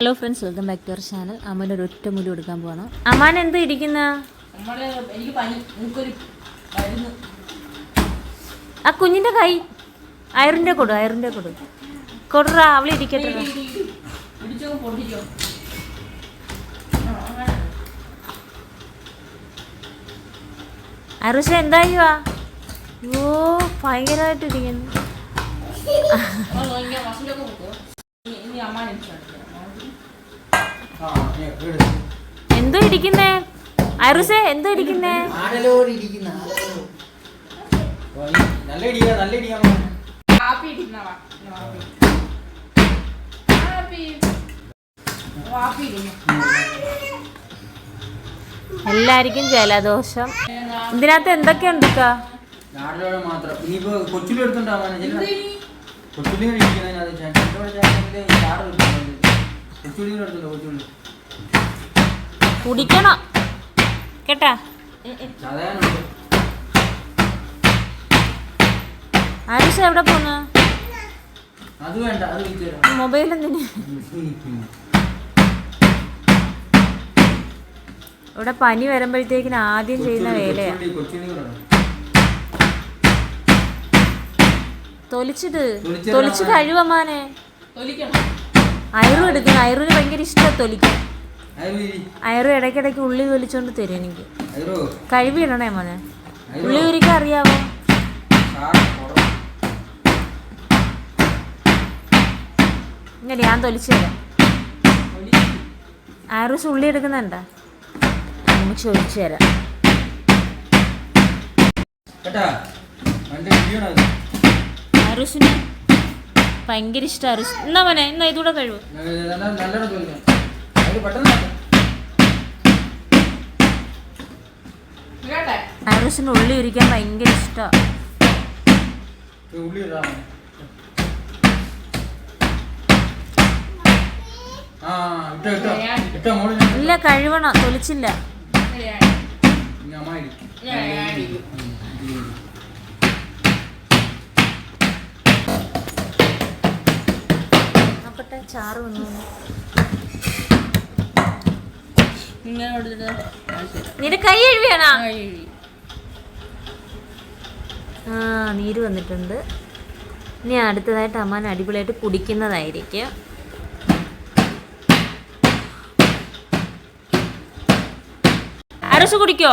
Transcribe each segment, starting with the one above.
Hello friends welcome back to our channel അമ്മയുടെ ഒരു ഒറ്റ മുടി കൊടുക്കാൻ പോകണം അമ്മാൻ എന്ത് ഇരിക്കുന്ന? ആ കുഞ്ഞിന്റെ കൈ. അയറിന്റെ കൊടു അയറിന്റെ കൊടു. കൊടുറ അവൾ ഇരിക്കട്ടെ. അറുഷ എന്തായിവാ ഓ ഭയങ്കരമായിട്ട് ഇരിക്കുന്നു മസിലൊക്കെ കൊടുക്കോ ഇനി അമ്മ എന്തോ ഇരിക്കുന്നേ അറുസേ എന്തോ ഇരിക്കുന്നേ എല്ലാരിക്കും നല്ല ഇടിയാ നല്ല ഇടിയാ ജലദോഷം. ഇതിനകത്ത് എന്തൊക്കെ ഉണ്ടുക്കാ ആടലോട് മാത്രം. ഇനിയിപ്പോ കൊച്ചിലും എടുത്തുണ്ടാവാൻ കൊച്ചുള്ളി ഇരിക്കുന്നതിനകത്ത് കുടിക്കണം. കേട്ടാ? അരുഷ എവിടെ പോന്നു? മൊബൈൽ എന്തിന് ഇവിടെ പനി വരുമ്പോഴത്തേക്കിന് ആദ്യം ചെയ്യുന്ന വേലയാ. തൊലിച്ചിട്ട് തൊലിച്ച് കഴിവമാനെ തൊലിക്കണം. അയറു എടുക്കുന്നു അയറിന് ഭയങ്കര ഇഷ്ടമാണ് തൊലിക്കാൻ. അയറു ഇടയ്ക്കിടയ്ക്ക് ഉള്ളി തൊലിച്ചോണ്ട് തരും എനിക്ക്. കഴിവിടണേ മോനെ. ഉള്ളി ഒരിക്കൽ കുറവ്. ഇങ്ങനെ ഞാൻ തൊലിച്ചു തരാം. അയറൂസ് ഉള്ളി എടുക്കുന്നുണ്ട? നമുക്ക് ചോദിച്ചു തരാം. കേട്ടാ? ഭയങ്കര ഇഷ്ടമായിരുന്നു എന്നാ മോനെ എന്നാ ഇതുകൂടെ കഴിവ്. അയറൂസിന് ഉള്ളി ഉരിക്കാൻ ഭയങ്കര ഇഷ്ടമാണ് ഇല്ല കഴിവണ. തൊലിച്ചില്ല. ചാറ് വന്നു. നിന്റെ കൈ എഴുതിയാണോ ആ, ആ നീര് വന്നിട്ടുണ്ട്. ഇനി അടുത്തതായിട്ട് അമ്മാൻ അടിപൊളിയായിട്ട് കുടിക്കുന്നതായിരിക്കും. അരസ് കുടിക്കോ.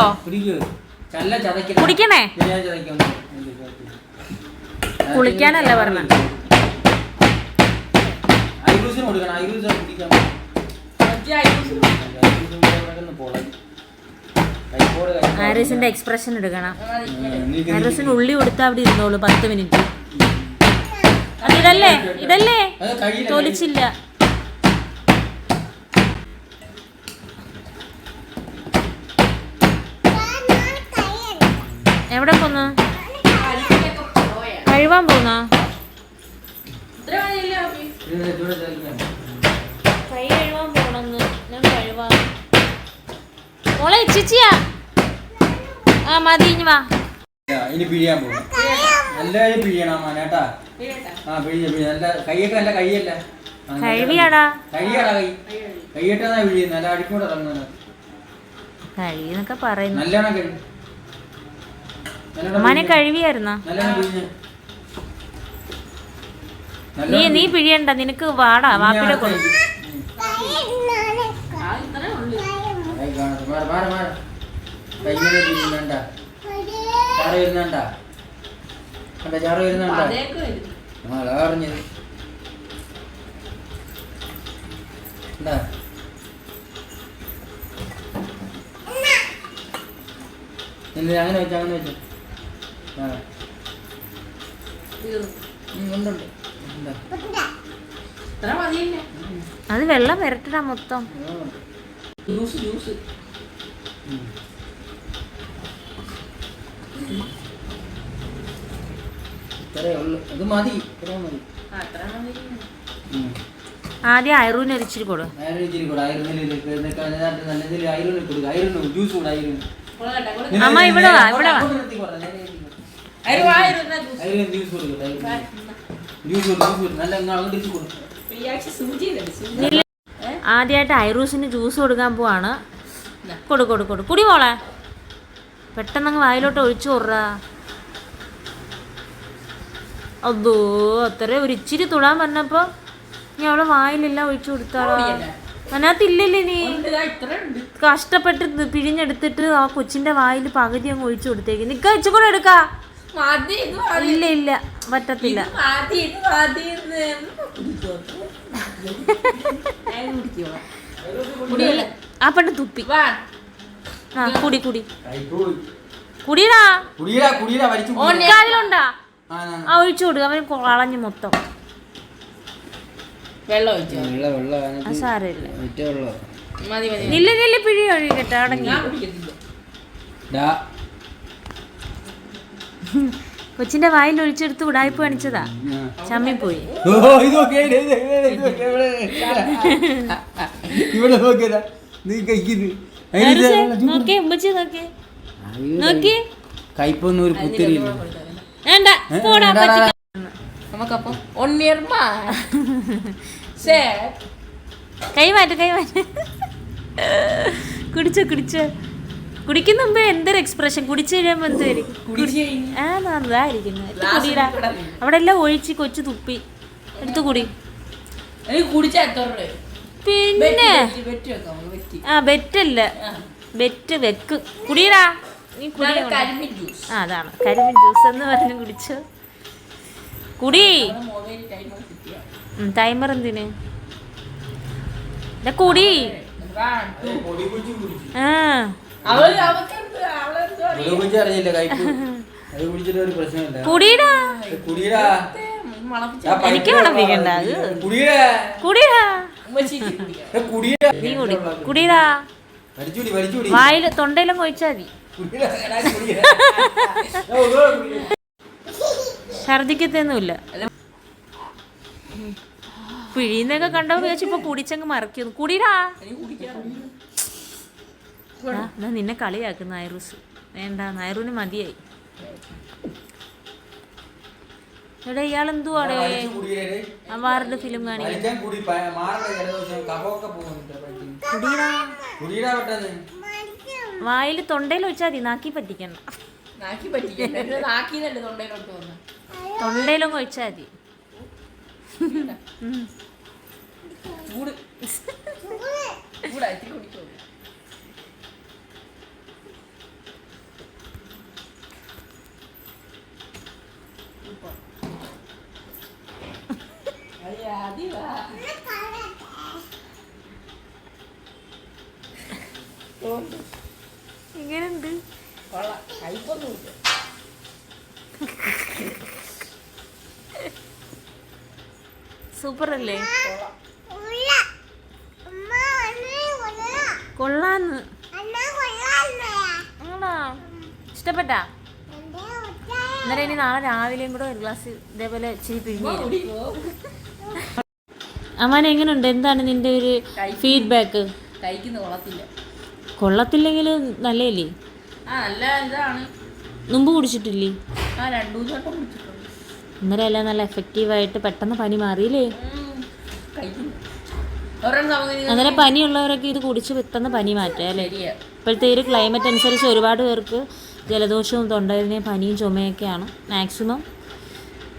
കുടിക്കണേ. കുളിക്കാനല്ല പറഞ്ഞെ. കൊടുക്കണം. ഐ കൈക്കോട്. ആരസിന്റെ എക്സ്പ്രഷൻ എടുക്കണം. ആരസിന് ഉള്ളി കൊടുത്താൽ അവിടെ ഇരുന്നോളൂ പത്ത് മിനിറ്റ്. ഇതല്ലേ? ഇതല്ലേ? തൊലിച്ചില്ല. എവിടെ പോന്നു? കഴിവാൻ പോന്നാ? കൈ കഴുകാൻ പോണെന്ന്. ഞാൻ കഴുവാ. മോളെ ചിച്ചിയാ? ആ മതി ഇനി വാ. ഇനി പിഴിയാൻ പോകും പിഴിയണം ആ നല്ല കൈയൊക്കെ നല്ല കൈയല്ല. നല്ല കഴിവിയാടാ കൈയാടാ കൈ. കൈയിട്ടാ പിഴിയുന്നത്. നല്ല അടിക്കൂടെ ഇറങ്ങുന്നത് കഴിന്നൊക്കെ പറയുന്നു. നല്ലോണം കഴി നല്ലോണം അമ്മാനെ പിഴിഞ്ഞ്. കഴിവിയായിരുന്നാ നല്ലോണം പിഴിഞ്ഞ്. നീ നീ. പിഴിയണ്ട നിനക്ക് വാടാ വാപ്പിടെ കൊടുക്കും. അങ്ങനെ വെച്ചു അങ്ങനെ വെച്ചു. ആ. ഉണ്ട്. അത് വെള്ളം വരട്ടടാ മൊത്തം. Juice juice. ഇത് മതി. ആദ്യം അയറൂന് ഒരിച്ചിരി കൊടു. അമ്മ ഇവിടെ വാ, ഇവിടെ വാ. ജ്യൂസ് കൊടുക്കട്ടെ ആദ്യമായിട്ട് ഐറൂസിന് ജ്യൂസ് കൊടുക്കാൻ പോവാണ്. കൊടു കൊടു കൊടു കുടി മോളെ. പെട്ടെന്ന് വായിലോട്ട് ഒഴിച്ചു കൊടുറാ. അതോ അത്ര ഒരു ഇച്ചിരി തുടാൻ പറഞ്ഞപ്പോ നീ അവളെ വായിലില്ല ഒഴിച്ചു കൊടുത്താളോ. അതിനകത്തില്ലല്ലേ നീ കഷ്ടപ്പെട്ട് പിഴിഞ്ഞെടുത്തിട്ട് ആ കൊച്ചിന്റെ വായിൽ പകുതി അങ്ങ് ഒഴിച്ചു കൊടുത്തേക്ക്. നിക്ക ഇച്ചു കൂടെ എടുക്കാ. ഇല്ല ഇല്ല പറ്റത്തില്ല. ആ പെണ്ണ് തുപ്പി. വാ. ആ കുടി കുടി. കുടിയടാ കുടിയിടാ കുടിയിടാ വലിച്ചു ഓൻ കുടി. ആ, ആ, ആ. ഒഴിച്ചു കൊടുക്കുക അവൻ കളഞ്ഞു മൊത്തം. വെള്ളം ഒഴിച്ചു? വെള്ള വെള്ള ആ സാരമില്ല. ഇല്ല നില്ല നില്ല പിഴി ഒഴിക്കട്ടെ അടങ്ങി. കൊച്ചിന്റെ വായിൽ ഒഴിച്ചെടുത്ത് ഉടായ്പ കാണിച്ചതാ. ചമ്മിപ്പോയി ഓ ഇത് നോക്കിയേ ഇത് ഇത് ഇത് ഇത് നോക്കിയേ, ഇവിടെ. ഇവിടെ നോക്കിയതാ. നീ കഴിക്കുന്നു. ആരുസേ, നോക്കിയേ ഉമ്മച്ചി നോക്കിയേ. നോക്കിയേ. കയ്പൊന്നും ഒരു പുത്തിരിയില്ല വേണ്ട പോടാ പറ്റിക്ക. നമുക്കപ്പം ഒന്നിയർമാ സേ കൈ മാറ്റ് കൈ മാറ്റ്. കുടിച്ചോ കുടിച്ചോ. കുടിക്കുന്ന മുമ്പേ എന്തൊരു എക്സ്പ്രഷൻ കുടിച്ചു കഴിയുമ്പോ എന്തായിരിക്കും ആ നന്നായിരിക്കുന്നു എടുത്ത് കുടിയിടാ. അവിടെ എല്ലാം ഒഴിച്ച് കൊച്ചു തുപ്പി എടുത്ത് കുടി പിന്നെ ആ ബെറ്റല്ല ബെറ്റ് വെക്ക് കുടിയടാ നീ കുടി ആ അതാണ് കരിമിൻ ജ്യൂസ് എന്ന് പറഞ്ഞു കുടിച്ചു കുടി ടൈമർ എന്തിന് കുടി ആ അത് കുടിച്ചിട്ട് ഒരു പ്രശ്നമില്ല. കുടിയടാ. കുടിയിടാ. എനിക്ക് അത്. കുടിയിടാ. കുടിയടാ. കുടിയിടാ. നീ കുടി. കുടിയടാ. വായിൽ തൊണ്ടയിലും കൊഴിച്ചാൽ മതി. ഛർദിക്കത്തൊന്നുമില്ല പിഴിന്നൊക്കെ കണ്ടപ്പോ വിചാരിച്ചു ഇപ്പൊ കുടിച്ചങ്ങ് മറക്കുന്നു. കുടിടാ നിന്നെ കളിയാക്കും നൈറൂസ് വേണ്ട നൈറൂന് മതിയായി. എടാ ഇയാൾ എന്തുവാടേ. അവാർഡ് ഫിലിം കാണിക്കാൻ. കുടിയിടാ. വായിൽ തൊണ്ടയിൽ വെച്ചാൽ മതി നാക്കി പറ്റിക്കണ്ട. നാക്കി പറ്റിക്കണ്ട. എന്റെ നാക്കിന്നല്ലേ തൊണ്ടയിലോട്ട് വന്ന്. തൊണ്ടയിലും വെച്ചാൽ മതി. ചൂട്. ചൂടായിട്ട് കുടിക്കോ. കയ്പൊന്നുമില്ല സൂപ്പർ അല്ലേ കൊള്ളാന്ന് ഇഷ്ടപ്പെട്ടാ? അന്നേരം ഇനി നാളെ രാവിലെയും കൂടെ ഒരു ഗ്ലാസ് ഇതേപോലെ ഇച്ചിരി പിഴിഞ്ഞു അമ്മാനെ എങ്ങനെയുണ്ട് എന്താണ് നിന്റെ ഒരു ഫീഡ്ബാക്ക് കൊള്ളത്തില്ല. കൊള്ളത്തില്ലെങ്കിൽ നല്ലതല്ലേ? ആ നല്ല ഇതാണ്. മുമ്പ് കുടിച്ചിട്ടില്ലേ? ആ രണ്ടു മൂന്ന് വട്ടം കുടിച്ചിട്ടുണ്ട്. അന്നേരം എല്ലാം നല്ല എഫക്റ്റീവായിട്ട് പെട്ടെന്ന് പനി മാറിയില്ലേ? അങ്ങനെ പനിയുള്ളവരൊക്കെ ഇത് കുടിച്ച് പെട്ടെന്ന് പനി മാറ്റുക അല്ലേ? ഇപ്പോഴത്തെ ഒരു ക്ലൈമറ്റ് അനുസരിച്ച് ഒരുപാട് പേർക്ക് ജലദോഷവും തൊണ്ടവേദനയും പനിയും ചുമയൊക്കെയാണ് മാക്സിമം.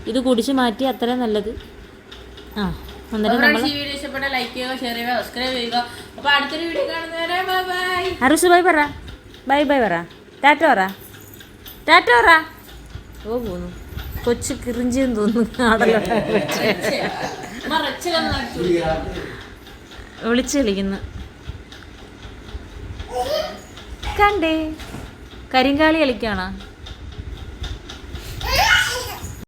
ഇത് കുടിച്ച് മാറ്റി അത്ര നല്ലത്. ആ അന്നേരം നമ്മൾ ലൈക്ക് ചെയ്യുക ഷെയർ ചെയ്യുക സബ്സ്ക്രൈബ് ചെയ്യുക. അപ്പോൾ അടുത്തൊരു വീഡിയോ കാണുന്നവരെ ബൈ ബൈ അറുസ് ബൈ പറ. ബൈ ബൈ പറ. ടാറ്റ പറ. ടാറ്റ പറ. ഓ പോന്നു. കൊച്ചു കിറിഞ്ചിന്ന് തോന്നുന്നു. വിളിച്ചു കളിക്കുന്നു കണ്ടേ. കരിങ്കാളി കളിക്കാണോ?